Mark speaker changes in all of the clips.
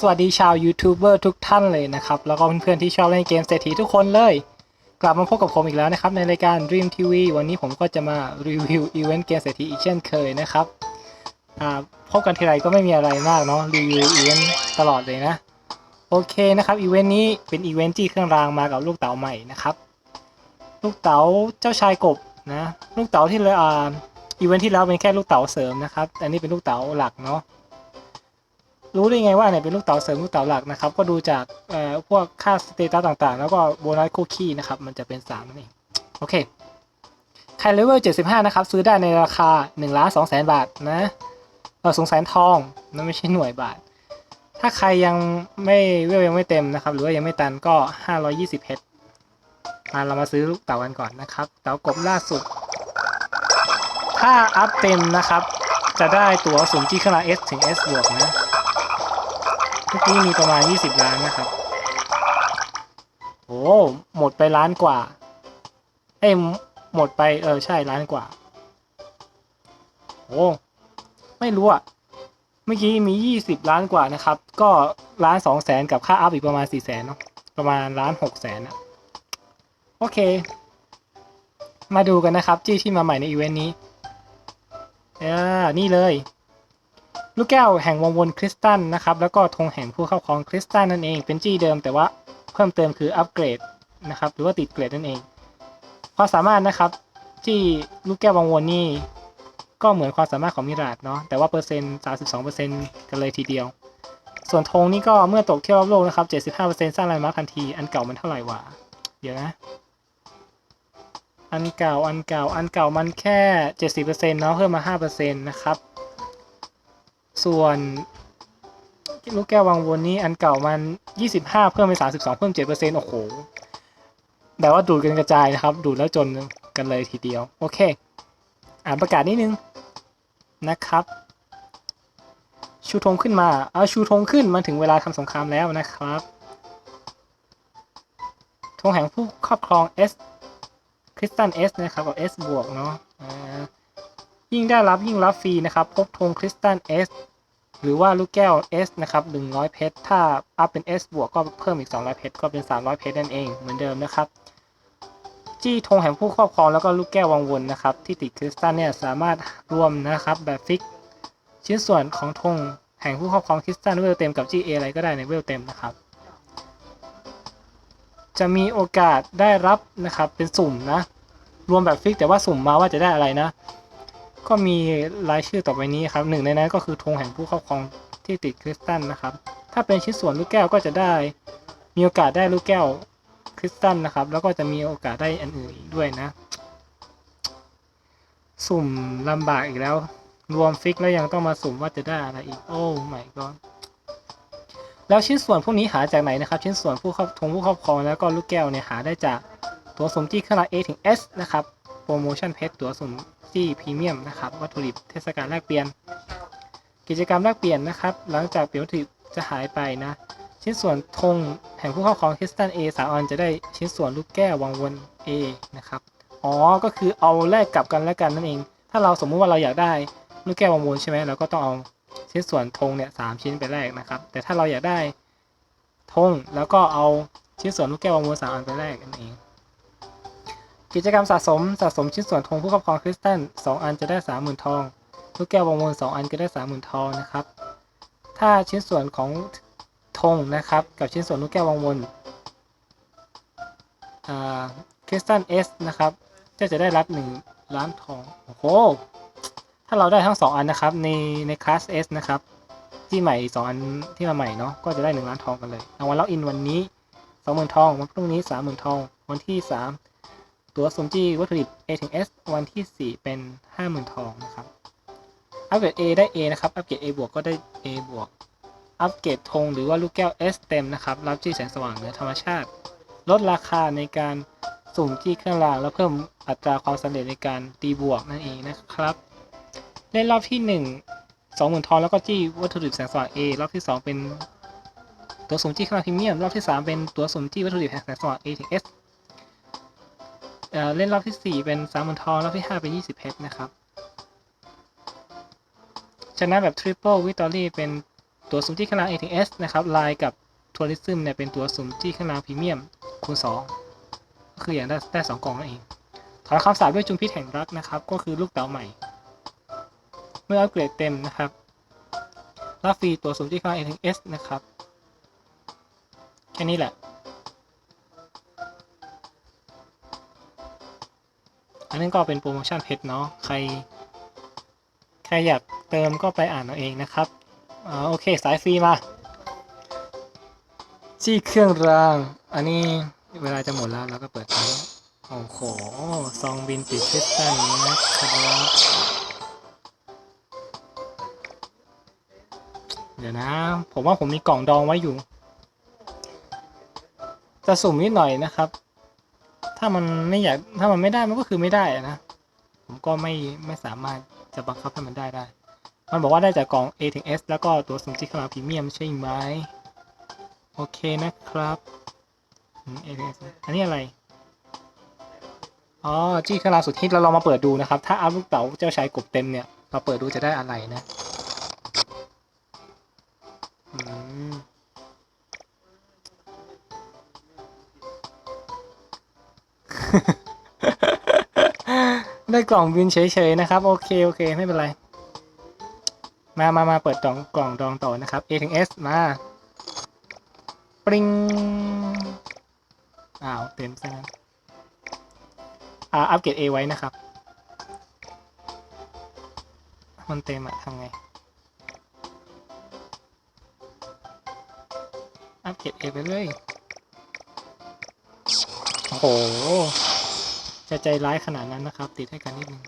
Speaker 1: สวัสดีชาวยูทูบเบอร์ทุกท่านเลยนะครับ แล้วก็เพื่อนๆที่ชอบเล่นเกมเศรษฐีทุกคนเลย กลับมาพบกับผมอีกแล้วนะครับ ในรายการ Dream TV วันนี้ผมก็จะมารีวิวอีเวนต์เกมเศรษฐีอีกเช่นเคยนะครับพบกันทีไรก็ไม่มีอะไรมากเนาะรีวิวอีเวนต์ตลอดเลยนะ โอเคนะครับอีเวนต์นี้เป็นอีเวนต์ที่เครื่องรางมากับลูกเต๋าใหม่นะครับลูกเต๋าเจ้าชายกบนะลูกเต๋าที่เลยอ่าอีเวนต์ที่แล้วเป็นแค่ลูกเต๋าเสริมนะครับอันนี้เป็นลูกเต๋าหลักเนาะ รู้ได้ไงว่าอันไหนเป็นลูกเต๋าเสริมลูกเต๋าหลักนะครับ ก็ดูจากเอ่อพวกค่าสเตตัสต่างๆ แล้วก็โบนัสคุกกี้นะครับ มันจะเป็น3นั่นเองโอเคใครเลเวล75 นะครับ ซื้อได้ในราคา1ล้าน2แสนบาทนะเออสงแสนทองนั่นไม่ใช่หน่วยบาท ถ้าใครยังไม่เวลยังไม่เต็มนะครับ หรือว่ายังไม่ตันก็ 520เพชรมาเรามาซื้อลูกเต๋ากันก่อนนะครับ เต๋ากบล่าสุด ถ้าอัพเต็มนะครับ จะได้ตั๋วสุ่มที่ขนาด S ถึง S บวกนะ มื่อกี้มีประมาณ 20 ล้านนะครับ โอ้หมดไปล้านกว่า เอ้ยหมดไปเออใช่ล้านกว่า โอ้ไม่รู้อะเมื่อกี้มี 20 ล้านกว่านะครับ ก็ล้าน2แสนกับค่าอัพอีกประมาณ4แสนเนาะประมาณล้าน6แสนอะโอเค มาดูกันนะครับ จี้ที่มาใหม่ในอีเวนต์นี้อ่านี่เลย ลูกแก้วแห่งวงวนคริสตัลนะครับแล้วก็ธงแห่งผู้เข้าครองคริสตัลนั่นเองเป็นจี้เดิมแต่ว่าเพิ่มเติมคืออัปเกรดนะครับหรือว่าติดเกรดนั่นเองความสามารถนะครับจี้ลูกแก้ววงวนนี่ก็เหมือนความสามารถของมิราดเนาะแต่ว่าเปอร์เซ็นต์32%กันเลยทีเดียว ส่วนธงนี่ก็เมื่อตกเที่ยวรอบโลกนะครับ75%สร้างแลนด์มาร์คทันทีอันเก่ามันเท่าไหร่วะเดี๋ยวนะอันเก่าอันเก่าอันเก่ามันแค่ 70%เนาะเพิ่มมา 5%นะครับ ส่วนลูกแก้ววังวนนี้อันเก่ามัน 25 เพิ่มเป็น32 เพิ่ม 7%โอ้โห แต่ว่าดูดกันกระจายนะครับ ดูดแล้วจนกันเลยทีเดียว โอเค อ่านประกาศนิดนึงนะครับ ชูธงขึ้นมาเอาชูธงขึ้นมันถึงเวลาทำสงครามแล้วนะครับธงแห่งผู้ครอบครอง S คริสตัน S นะครับกับ S บวกเนาะ ยิ่งได้รับยิ่งรับฟรีนะครับพบธงคริสตัล S หรือว่าลูกแก้ว S นะครับ100 เพชร ถ้าอัพเป็น S บวกก็เพิ่มอีก 200 เพชร ก็เป็น 300 เพชรนั่นเอง เหมือนเดิมนะครับ จี้ธงแห่งผู้ครอบครองแล้วก็ลูกแก้ววังวนนะครับ ที่ติดคริสตัลเนี่ยสามารถรวมนะครับแบบฟิก ชิ้นส่วนของธงแห่งผู้ครอบครองคริสตัลเวลเต็มกับ GA อะไรก็ได้ในเวลเต็มนะครับ จะมีโอกาสได้รับนะครับเป็นสุ่มนะ รวมแบบฟิกแต่ว่าสุ่มมาว่าจะได้อะไรนะ ก็มีรายชื่อต่อไปนี้ครับหนึ่งในนั้นก็คือธงแห่งผู้ครอบครองที่ติดคริสตัลนะครับ ถ้าเป็นชิ้นส่วนลูกแก้วก็จะได้ มีโอกาสได้ลูกแก้วคริสตัลนะครับ แล้วก็จะมีโอกาสได้อันอื่นอีกด้วยนะ สุ่มลำบากอีกแล้ว รวมฟิกแล้วยังต้องมาสุ่มว่าจะได้อะไรอีก โอ้ไม่ก็แล้วชิ้นส่วนพวกนี้หาจากไหนนะครับ ชิ้นส่วนผู้ครอบธงผู้ครอบครองแล้วก็ลูกแก้วเนี่ยหาได้จากตัวสมจี้ขนาด A ถึง S นะครับ โปรโมชั่นเพชรตัวสุ่มจี้พรีเมียมนะครับวัตถุดิบเทศกาลแลกเปลี่ยน กิจกรรมแลกเปลี่ยนนะครับ หลังจากเปลี่ยนวัตถุดิบจะหายไปนะ ชิ้นส่วนธงแห่งผู้ครอบครองคริสตัน A สามอันจะได้ชิ้นส่วนลูกแก้ววังวน A นะครับอ๋อก็คือเอาแลกกลับกันแล้วกันนั่นเอง ถ้าเราสมมุติว่าเราอยากได้ลูกแก้ววังวนใช่ไหมเราก็ต้องเอาชิ้นส่วนธงเนี่ยสามชิ้นไปแลกนะครับ แต่ถ้าเราอยากได้ธงแล้วก็เอาชิ้นส่วนลูกแก้ววังวนสามอันไปแลกนั่นเอง กิจกรรมสะสมสะสมชิ้นส่วนธงผู้ครอบครองคริสตัลสองอันจะได้สามหมื่นทองลูกแก้ววงวนสองอันก็ได้สามหมื่นทองนะครับ ถ้าชิ้นส่วนของธงนะครับ กับชิ้นส่วนลูกแก้ววงวนคริสตัลเอสนะครับจะจะได้รับหนึ่งล้านทองโอ้โหถ้าเราได้ทั้งสองอันนะครับ ในในคลาส S นะครับ ที่ใหม่สองอันที่มาใหม่เนาะก็จะได้หนึ่งล้านทองกันเลยรางวัลล็อกอินวันนี้สองหมื่นทอง วันพรุ่งนี้สามหมื่นทอง วันที่สาม ตัวสมจี้วัตถุดิบ A ถึง S วันที่ 4 เป็น 50,000 ทองนะครับ อัปเกรด A ได้ A นะครับ อัปเกรด A บวกก็ได้ A บวก อัปเกรดธงหรือว่าลูกแก้ว S เต็มนะครับ รับจี้แสงสว่างเหนือธรรมชาติ ลดราคาในการสุ่มจี้เครื่องราง แล้วเพิ่มอัตราความสำเร็จในการตีบวกนั่นเองนะครับ เล่นรอบที่ 1 20,000 ทองแล้วก็จี้วัตถุดิบแสงสว่าง A รอบที่ 2 เป็นตัวสุ่มจี้เครื่องรางพรีเมียม รอบที่ 3 เป็นตัวสุ่มจี้วัตถุดิบแสงสว่าง A ถึง S เเล่นรอบที่ 4 เป็นสามหมื่นทองรอบที่ 5 เป็น 20 เพชรนะครับ ชนะแบบทริปเปิลวิตอรี่เป็นตัวสุ่มที่ข้างล่าง A ถึง S นะครับลายกับทัวริซึมเนี่ยเป็นตัวสุ่มที่ข้างล่างพรีเมียมคูณ 2 ก็คืออย่างได้ได้สองกล่องนั่นเองถอนคำสาปด้วยจุมพิษแห่งรักนะครับ ก็คือลูกเต๋าใหม่ เมื่ออัปเกรดเต็มนะครับรับฟรีตัวสุ่มที่ข้างล่าง A ถึง S นะครับ แค่นี้แหละ อันนั้นก็เป็นโปรโมชั่นเพชรเนาะใครใครอยากเติมก็ไปอ่านเอาเองนะครับอโอเคสายฟรีมาจี้เครื่องราง อันนี้เวลาจะหมดแล้วเราก็เปิดนี้โอ้โหซองบินติดคริสตัลนะครับเดี๋ยวนะ ผมว่าผมมีกล่องดองไว้อยู่ จะสุ่มนิดหน่อยนะครับ ถ้ามันไม่อยากถ้ามันไม่ได้มันก็คือไม่ได้นะ ผมก็ไม่ไม่สามารถจะบังคับให้มันได้ได้ มันบอกว่าได้จากกล่อง A ถึง S แล้วก็ตัวสมที่ขนาดพรีเมียมใช่ไหมโอเคนะครับ A ถึง S อันนี้อะไร อ๋อจี้ขนาดสุดฮิตเราลองมาเปิดดูนะครับ ถ้าอัพลูกเต๋าเจ้าชายกบเต็มเนี่ยเราเปิดดูจะได้อะไรนะ อืม กล่องบินเฉยๆนะครับ โอเค โอเค ไม่เป็นไร มามามาเปิดกล่องกล่องดองต่อนะครับ A ถึง S มาปริงอ้าว เต็มซะงั้นอ่า อัปเกรด A ไว้นะครับ มันเต็มอะทำไง อัปเกรด A ไปเลย โอ้โห จะใจร้ายขนาดนั้นนะครับ ติดให้กันนิดนึง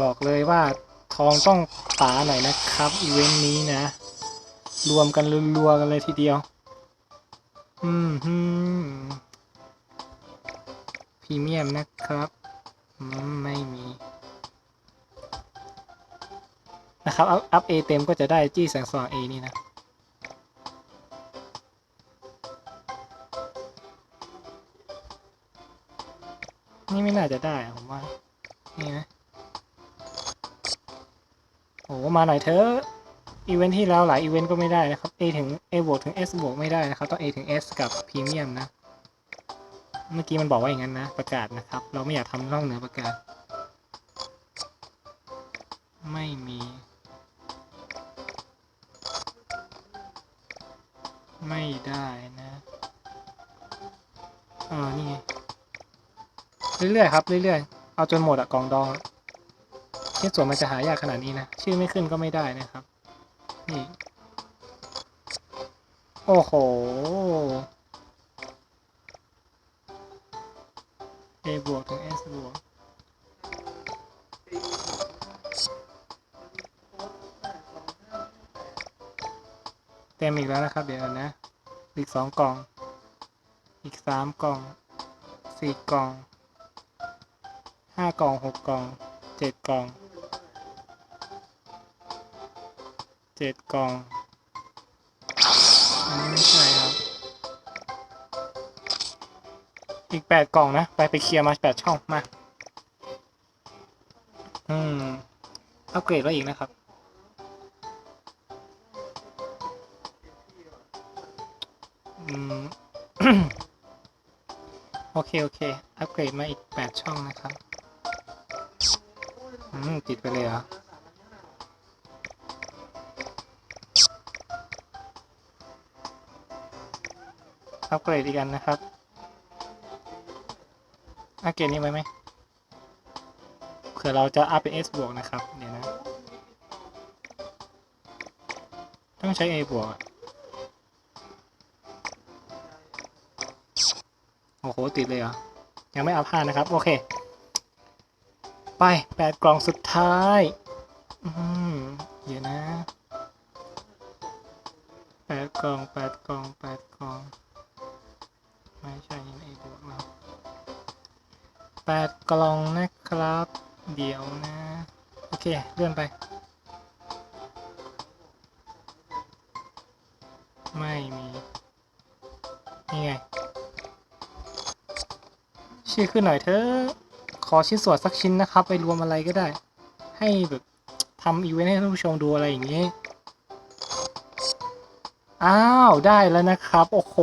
Speaker 1: บอกเลยว่าทองต้องป๋าหน่อยนะครับอีเวนต์นี้นะ รวมกันรัวๆกันเลยทีเดียว อืมฮึพรีเมียมนะครับไม่มี นะครับ อัพอัพเอเต็มก็จะได้จี้แสงสว่างเอนี่นะ นี่ไม่น่าจะได้ผมว่า นี่นะโอ้มาหน่อยเถอะ อีเวนท์ที่แล้วหลายอีเวนต์ก็ไม่ได้นะครับ A ถึง A บวกถึง S บวกไม่ได้นะครับ ต้อง A ถึง S กับพรีเมียมนะ เมื่อกี้มันบอกว่าอย่างนั้นนะ ประกาศนะครับ เราไม่อยากทำร่องเหนือประกาศ ไม่มี ไม่ได้นะเออนี่ไง เรื่อยๆครับเรื่อยๆเอาจนหมดอะกล่องดองอะชิ้นส่วนมันจะหายากขนาดนี้นะ ชื่อไม่ขึ้นก็ไม่ได้นะครับ นี่ โอ้โห A บวกถึง S บวกเต็มอีกแล้วนะครับ เดี๋ยวนนะ อีกสองกล่อง อีกสามกล่องสี่กล่อง ห้ากล่องหกกล่องเจ็ดกล่องเจ็ดกล่องอันนี้ไม่ใช่ครับ อีกแปดกล่องนะ ไปไปเคลียร์มาแปดช่องมา อืม อัปเกรดแล้วอีกนะครับ อืม โอเค โอเค อัปเกรดมาอีกแปดช่องนะครับ อืมติดไปเลยเหรออัปเกรดอีกอันนะครับอัปเกรดนี้ไว้ไหมเผื่อเราจะอัพเป็น S บวกนะครับ เดี๋ยวนะ ต้องใช้ A บวกโอ้โห ติดเลยเหรอ ยังไม่อัพห้านะครับ โอเค ไปแปดกล่องสุดท้าย อืมเดี๋ยวนะแปดกล่องแปดกล่องแปดกล่อง ไม่ใช่นี่เองบวกแล้วแปดกล่องนะครับ เดี๋ยวนะ โอเค เลื่อนไป ไม่มี นี่ไง ชื่อขึ้นหน่อยเถอะ ขอชิ้นส่วนสักชิ้นนะครับ ไปรวมอะไรก็ได้ ให้แบบทำอีเวนต์ให้ท่านผู้ชมดูอะไรอย่างนี้ อ้าวได้แล้วนะครับ โอ้โห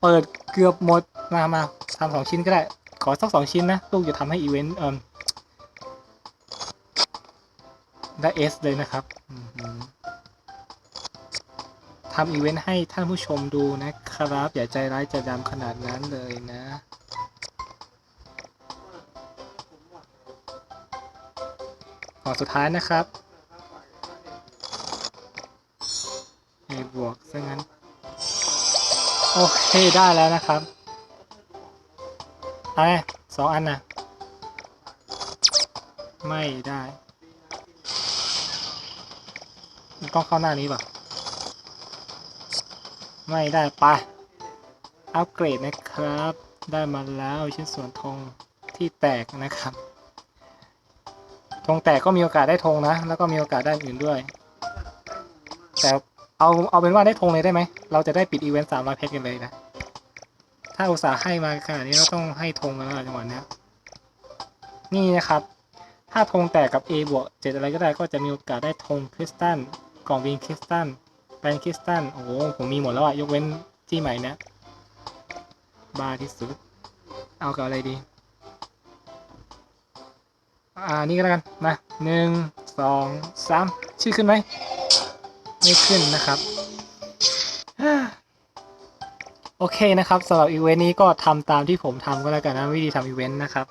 Speaker 1: เปิดเกือบหมดมามาทำสองชิ้นก็ได้ ขอสักสองชิ้นนะ ลูกจะทำให้อีเวนต์เอ่มได้เอสเลยนะครับทำอีเวนต์ให้ท่านผู้ชมดูนะครับ อย่าใจร้ายใจดำขนาดนั้นเลยนะ อสุดท้ายนะครับ A บวกซะงั้น โอเค ได้แล้วนะครับอาไงสองอันนะไม่ได้ ต้องเข้าหน้านี้ป่ะ ไม่ได้ไปะอัปเกรดนะครับ ได้มาแล้วชิ้นส่วนธงที่แตกนะครับ ธงแตกก็มีโอกาสได้ธงนะ แล้วก็มีโอกาสได้อื่นด้วย แต่เอาเอาเป็นว่าได้ธงเลยได้ไหม เราจะได้ปิดอีเวนต์สามร้อยเพชรกันเลยนะ ถ้าอุตส่าห์ให้มาขนาดนี้เราต้องให้ธงกันแล้วจังหวะนี้นี่นะครับ ถ้าธงแตกกับ A บวกเจ็ดอะไรก็ได้ก็จะมีโอกาสได้ธงคริสตัลกล่องวิงคริสตัลแปนคริสตัลโอ้โหผมมีหมดแล้วอะยกเว้นที่ใหม่นี้ยบ้าที่สุด เอากับอะไรดี อ่านี่ก็แล้วกันมาหนึ่งสองสามชื่อขึ้นไหมไม่ขึ้นนะครับ โอเคนะครับสำหรับอีเวนต์นี้ก็ทำตามที่ผมทำก็แล้วกันนะวิธีทำอีเวนต์นะครับ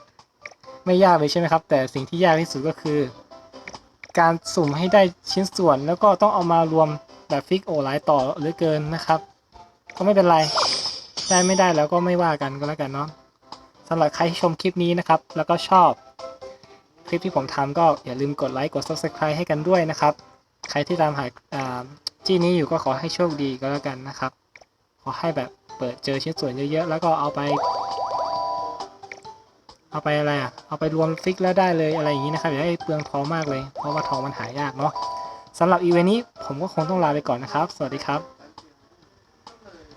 Speaker 1: ไม่ยากเลยใช่ไหมครับ แต่สิ่งที่ยากที่สุดก็คือ การสุ่มให้ได้ชิ้นส่วน แล้วก็ต้องเอามารวมแบบฟิกโอหลายต่อเหลือเกินนะครับ ก็ไม่เป็นไรได้ไม่ได้แล้วก็ไม่ว่ากันก็แล้วกันเนาะสำหรับใครที่ชมคลิปนี้นะครับ แล้วก็ชอบ คลิปที่ผมทำก็อย่าลืมกดไลค์กด subscribe ให้กันด้วยนะครับ ใครที่ตามหาจี้นี้อยู่ก็ขอให้โชคดีก็แล้วกันนะครับ ขอให้แบบเปิดเจอชิ้นส่วนเยอะๆ แล้วก็เอาไป เอาไปอะไรอะ เอาไปรวมฟิกแล้วได้เลยอะไรอย่างนี้นะครับอย่าให้เปลืองทองมากเลย เพราะว่าทองมันหายากเนาะสำหรับอีเวนต์นี้ผมก็คงต้องลาไปก่อนนะครับ สวัสดีครับ